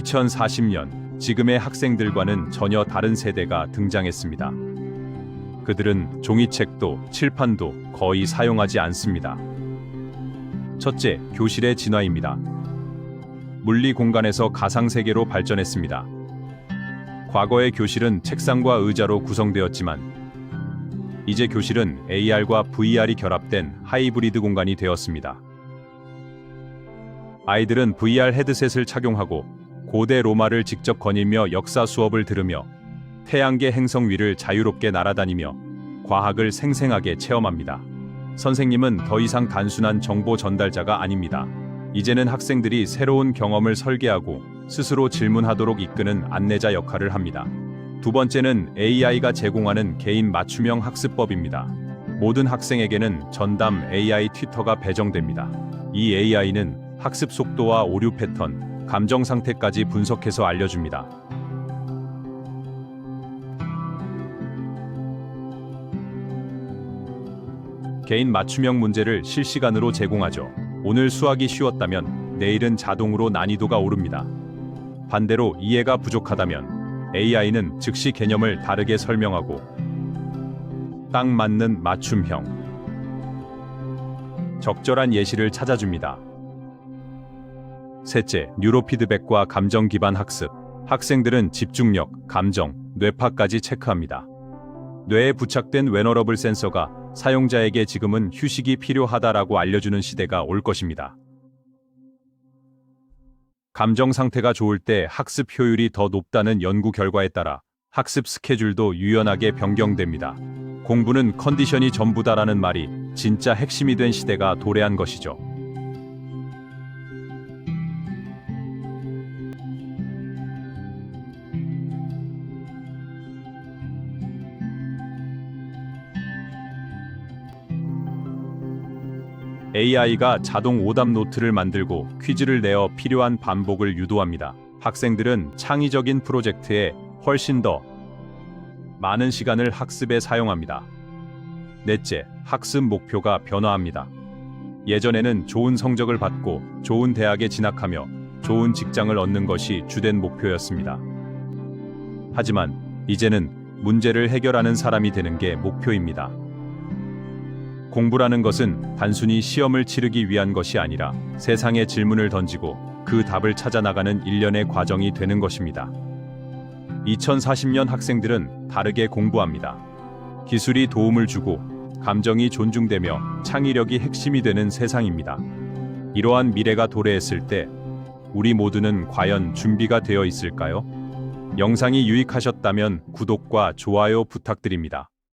2040년 지금의 학생들과는 전혀 다른 세대가 등장했습니다. 그들은 종이책도 칠판도 거의 사용하지 않습니다. 첫째, 교실의 진화입니다. 물리 공간에서 가상 세계로 발전했습니다. 과거의 교실은 책상과 의자로 구성되었지만 이제 교실은 AR과 VR이 결합된 하이브리드 공간이 되었습니다. 아이들은 VR 헤드셋을 착용하고 고대 로마를 직접 거닐며 역사 수업을 들으며 태양계 행성 위를 자유롭게 날아다니며 과학을 생생하게 체험합니다. 선생님은 더 이상 단순한 정보 전달자가 아닙니다. 이제는 학생들이 새로운 경험을 설계하고 스스로 질문하도록 이끄는 안내자 역할을 합니다. 두 번째는 AI가 제공하는 개인 맞춤형 학습법입니다. 모든 학생에게는 전담 AI 튜터가 배정됩니다. 이 AI는 학습 속도와 오류 패턴, 감정 상태까지 분석해서 알려줍니다. 개인 맞춤형 문제를 실시간으로 제공하죠. 오늘 수학이 쉬웠다면 내일은 자동으로 난이도가 오릅니다. 반대로 이해가 부족하다면 AI는 즉시 개념을 다르게 설명하고 딱 맞는 맞춤형 적절한 예시를 찾아줍니다. 셋째, 뉴로 피드백과 감정 기반 학습. 학생들은 집중력, 감정, 뇌파까지 체크합니다. 뇌에 부착된 웨너러블 센서가 사용자에게 지금은 휴식이 필요하다라고 알려주는 시대가 올 것입니다. 감정 상태가 좋을 때 학습 효율이 더 높다는 연구 결과에 따라 학습 스케줄도 유연하게 변경됩니다. 공부는 컨디션이 전부다라는 말이 진짜 핵심이 된 시대가 도래한 것이죠. AI가 자동 오답 노트를 만들고 퀴즈를 내어 필요한 반복을 유도합니다. 학생들은 창의적인 프로젝트에 훨씬 더 많은 시간을 학습에 사용합니다. 넷째, 학습 목표가 변화합니다. 예전에는 좋은 성적을 받고 좋은 대학에 진학하며 좋은 직장을 얻는 것이 주된 목표였습니다. 하지만 이제는 문제를 해결하는 사람이 되는 게 목표입니다. 공부라는 것은 단순히 시험을 치르기 위한 것이 아니라 세상에 질문을 던지고 그 답을 찾아 나가는 일련의 과정이 되는 것입니다. 2040년 학생들은 다르게 공부합니다. 기술이 도움을 주고 감정이 존중되며 창의력이 핵심이 되는 세상입니다. 이러한 미래가 도래했을 때 우리 모두는 과연 준비가 되어 있을까요? 영상이 유익하셨다면 구독과 좋아요 부탁드립니다.